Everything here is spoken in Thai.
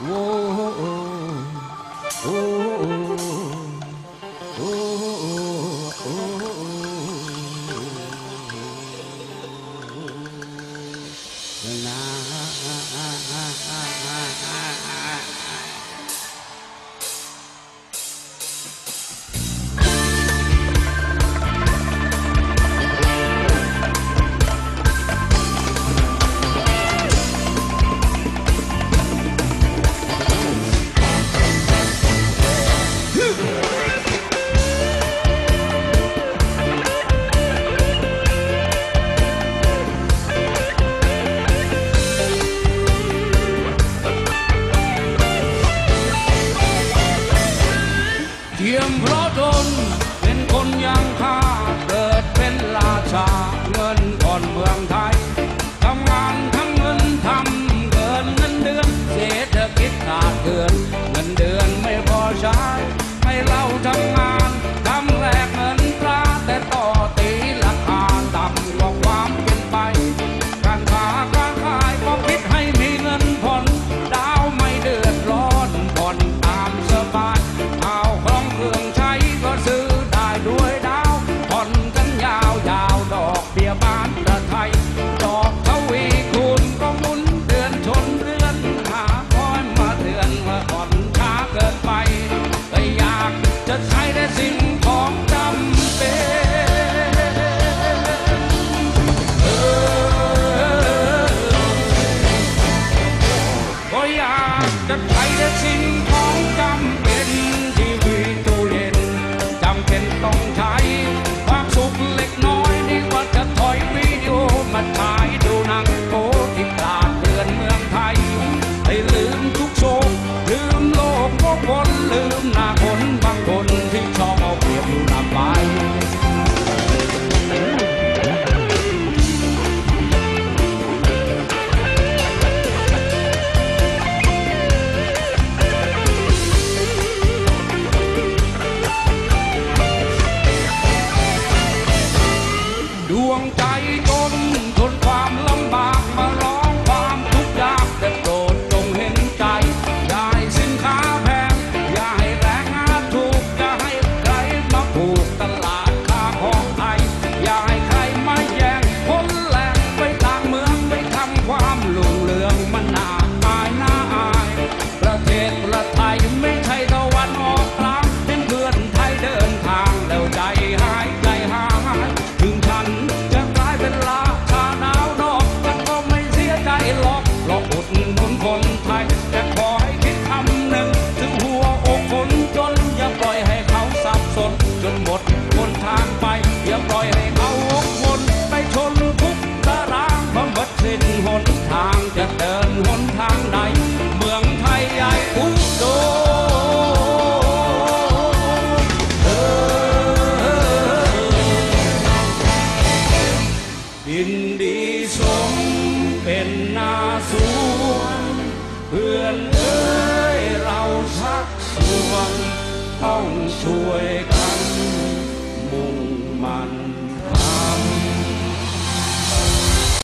oh. พียงเพราะจนเป็นคนยังค่าเกิดเป็นราชาเงินก่อนเมืองไทยทำงานทั้งเงินทำเกินเงินเดือนเศรษฐกิจขาดเกินเงินเดือนไม่พอใช้ให้เราทำงานืมหน้าคนบางคนที่ชอบเอาเปรียบอยู่นักไปดวงใจ สมเป็นนาสวนเพื่อนเอ้ยเราชักชวนต้องช่วยกัน